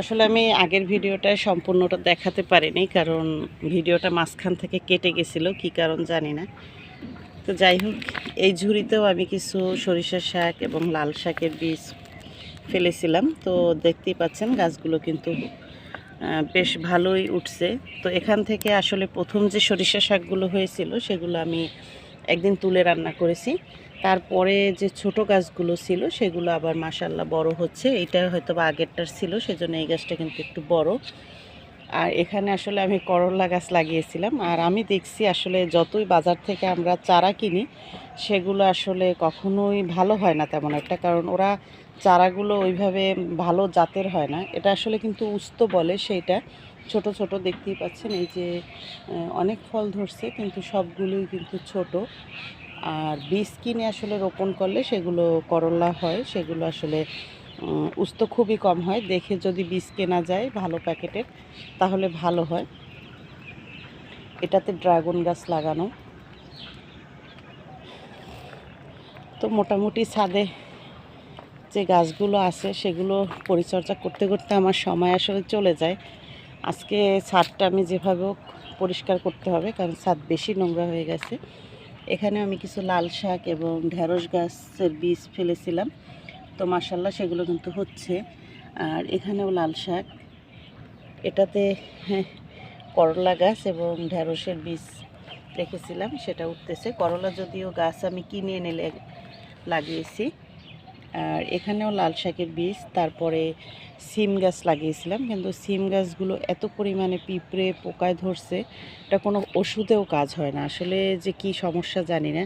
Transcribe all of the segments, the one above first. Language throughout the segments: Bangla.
আসলে আমি আগের ভিডিওটা সম্পূর্ণটা দেখাতে পারিনি, কারণ ভিডিওটা মাঝখান থেকে কেটে গেছিল, কি কারণ জানি না। তো যাই হোক, এই ঝুড়িতেও আমি কিছু সরিষার শাক এবং লাল শাকের বীজ ফেলেছিলাম। তো দেখতেই পাচ্ছেন গাছগুলো কিন্তু বেশ ভালোই উঠছে। তো এখান থেকে আসলে প্রথম যে সরিষা শাকগুলো হয়েছিল, সেগুলো আমি একদিন তুলে রান্না করেছি। তারপরে যে ছোট গাছগুলো ছিল, সেগুলো আবার মাসাল্লাহ বড় হচ্ছে। এটা হয়তো বা আগেরটার ছিল, সেজন্য এই গাছটা কিন্তু একটু বড়। আর এখানে আসলে আমি করলা গাছ লাগিয়েছিলাম। আর আমি দেখছি আসলে যতই বাজার থেকে আমরা চারা কিনি, সেগুলো আসলে কখনোই ভালো হয় না তেমন একটা। কারণ ওরা চারাগুলো ওইভাবে ভালো জাতের হয় না। এটা আসলে কিন্তু উস্ত বলে সেইটা। ছোট ছোট দেখতেই পাচ্ছেন এই যে অনেক ফল ধরছে, কিন্তু সবগুলোই কিন্তু ছোট। আর বীজ কিনে আসলে রোপণ করলে সেগুলো করলা হয়, সেগুলো আসলে উস্ত খুবই কম হয়। দেখে যদি বীজ কেনা যায় ভালো প্যাকেটের, তাহলে ভালো হয়। এটাতে ড্রাগন গাছ লাগানো। তো মোটামুটি ছাদে যে গাছগুলো আছে, সেগুলো পরিচর্যা করতে করতে আমার সময় আসলে চলে যায়। আজকে ছাদটা আমি যেভাবে পরিষ্কার করতে হবে, কারণ ছাদ বেশি নোংরা হয়ে গেছে। এখানে আমি কিছু লাল শাক এবং ঢেঁড়স গাছের বীজ ফেলেছিলাম। তো মাসাল্লাহ সেগুলো কিন্তু হচ্ছে। আর এখানেও লাল শাক। এটাতে হ্যাঁ, করলা গাছ এবং ঢেঁড়সের বীজ রেখেছিলাম সেটা উঠতেছে। করলা যদিও গাছ আমি কিনে এনে লাগিয়েছি। আর এখানেও লাল শাকের বীজ তারপরে সিম গাছ লাগিয়েছিলাম কিন্তু সিম গাছগুলো এত পরিমাণে পিঁপড়ে পোকায় ধরছে এটা কোনো ওষুধেও কাজ হয় না। আসলে যে কি সমস্যা জানি না।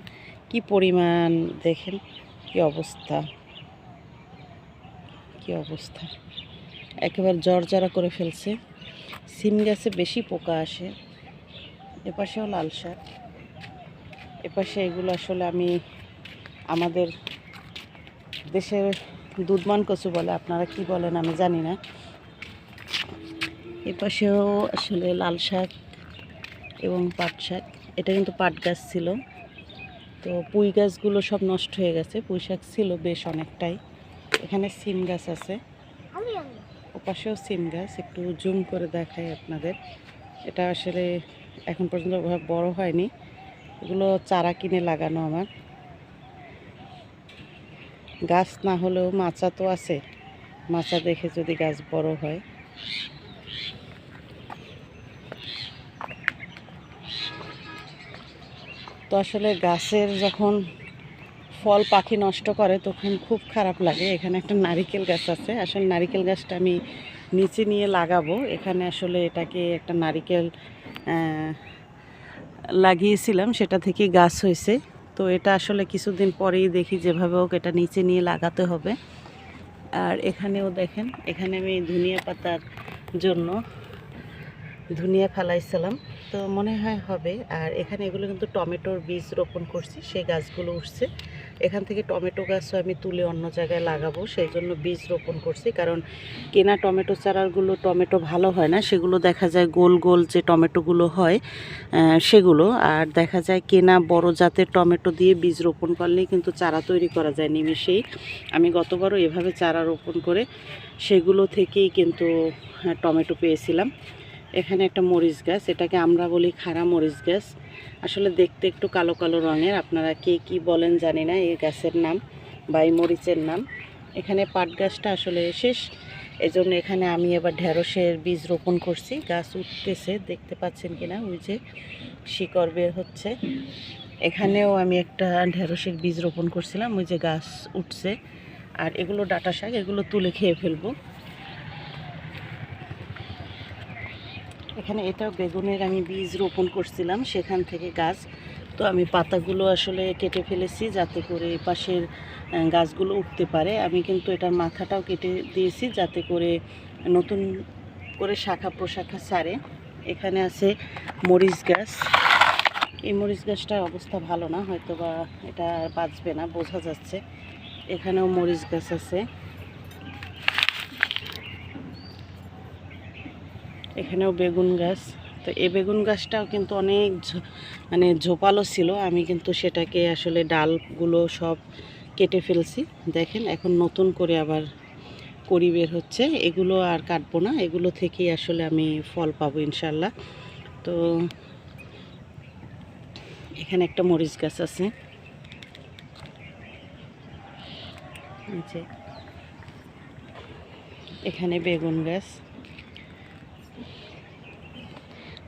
কি পরিমাণ দেখেন কি অবস্থা। কি অবস্থা? একেবারে জর্জরা করে ফেলছে। সিম গাছে বেশি পোকা আসে। এপাশেও লাল শাক। এপাশে এগুলো আসলে আমি আমাদের দেশের দুধমান কচু বলে, আপনারা কি বলেন আমি জানি না। এপাশেও আসলে লাল শাক এবং পাট শাক। এটা কিন্তু পাট গাছ ছিল। তো পুঁই গাছগুলো সব নষ্ট হয়ে গেছে। পুঁই শাক ছিল বেশ অনেকটাই। এখানে সিম গাছ আছে। ওপাশেও সিম গাছ একটু জুম করে দেখাই আপনাদের। এটা আসলে এখন পর্যন্ত বড় হয়নি। এগুলো চারা কিনে লাগানো আমার। গাছ না হলেও মাচা তো আছে। মাচা দেখে যদি গাছ বড় হয়। তো আসলে গাছের যখন ফল পাখি নষ্ট করে, তখন খুব খারাপ লাগে। এখানে একটা নারিকেল গাছ আছে। আসলে নারিকেল গাছটা আমি নিচে নিয়ে লাগাবো। এখানে আসলে এটাকে একটা নারিকেল লাগিয়েছিলাম। সেটা থেকে গাছ হয়েছে। তো এটা আসলে কিছুদিন পরেই দেখি যেভাবে হোক এটা নিচে নিয়ে লাগাতে হবে। আর এখানেও দেখেন, এখানে আমি ধনিয়া পাতার জন্য ধনিয়া ফেলাইছিলাম। তো মনে হয় হবে। আর এখানে এগুলো কিন্তু টমেটোর বীজ রোপণ করছি। সেই গাছগুলো উঠছে। এখান থেকে টমেটো গাছও আমি তুলে অন্য জায়গায় লাগাবো সেই জন্য বীজ রোপণ করছি। কারণ কেনা টমেটো চারাগুলো টমেটো ভালো হয় না সেগুলো দেখা যায় গোল গোল যে টমেটোগুলো হয় সেগুলো। আর দেখা যায় কেনা বড় জাতের টমেটো দিয়ে বীজ রোপণ করলেই কিন্তু চারা তৈরি করা যায় নিমেষেই। আমি গতবারও এভাবে চারা রোপণ করে সেগুলো থেকেই কিন্তু হ্যাঁ, টমেটো পেয়েছিলাম। এখানে একটা মরিচ গাছ এটাকে আমরা বলি খাড়া মরিচ গাছ। আসলে দেখতে একটু কালো কালো রঙের। আপনারা কে কি বলেন জানি না, এই গাছের নাম বা এই মরিচের নাম। এখানে পাট গাছটা আসলে শেষ। এজন্য এখানে আমি এবার ঢেঁড়সের বীজ রোপণ করছি। গাছ উঠতেছে, দেখতে পাচ্ছেন কিনা? ওই যে শিকড় বের হচ্ছে। এখানেও আমি একটা ঢেঁড়সের বীজ রোপণ করছিলাম। ওই যে গাছ উঠছে। আর এগুলো ডাটা শাক, এগুলো তুলে খেয়ে ফেলব। এখানে এটাও বেগুনের আমি বীজ রোপণ করছিলাম, সেখান থেকে গাছ। তো আমি পাতাগুলো আসলে কেটে ফেলেছি যাতে করে পাশের গাছগুলো উঠতে পারে। আমি কিন্তু এটার মাথাটাও কেটে দিয়েছি যাতে করে নতুন করে শাখা প্রশাখা ছাড়ে। এখানে আছে মরিচ গাছ। এই মরিচ গাছটার অবস্থা ভালো না হয়তো বা এটা বাঁচবে না, বোঝা যাচ্ছে। এখানেও মরিচ গাছ আছে। এখানেও বেগুন গাছ। তো এই বেগুন গাছটাও কিন্তু অনেক মানে ঝোপালো ছিল। আমি কিন্তু সেটাকে আসলে ডালগুলো সব কেটে ফেলছি। দেখেন, এখন নতুন করে আবার কড়ি বের হচ্ছে। এগুলো আর কাটবো না। এগুলো থেকেই আসলে আমি ফল পাবো ইনশাল্লাহ তো এখানে একটা মরিচ গাছ আছে। এখানে বেগুন গাছ।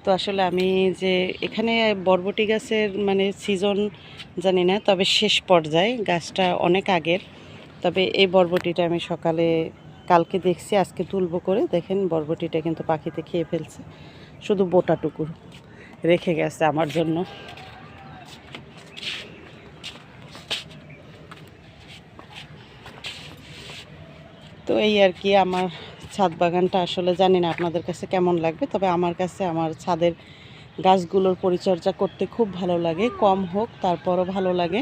তো আসলে আমি যে এখানে বরবটি গাছের মানে সিজন জানি না, তবে শেষ পর্যায়ে গাছটা অনেক আগের। তবে এই বরবটিটা আমি সকালে কালকে দেখছি, আজকে তুলবো করে। দেখেন বরবটিটা কিন্তু পাখিতে খেয়ে ফেলছে। শুধু বোটাটুকু রেখে গেছে আমার জন্য। তো এই আর কি আমার ছাদ বাগানটা আসলে জানি না আপনাদের কাছে কেমন লাগবে, তবে আমার কাছে আমার ছাদের গাছগুলোর পরিচর্যা করতে খুব ভালো লাগে, কম হোক তারপরও ভালো লাগে।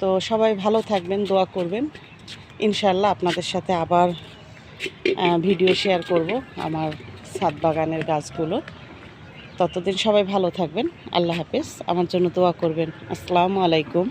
তো সবাই ভালো থাকবেন, দোয়া করবেন। ইনশাল্লাহ আপনাদের সাথে আবার ভিডিও শেয়ার করব আমার ছাদ বাগানের গাছগুলো। ততদিন সবাই ভালো থাকবেন, আল্লাহ হাফেজ। আমার জন্য দোয়া করবেন। আসসালামু আলাইকুম।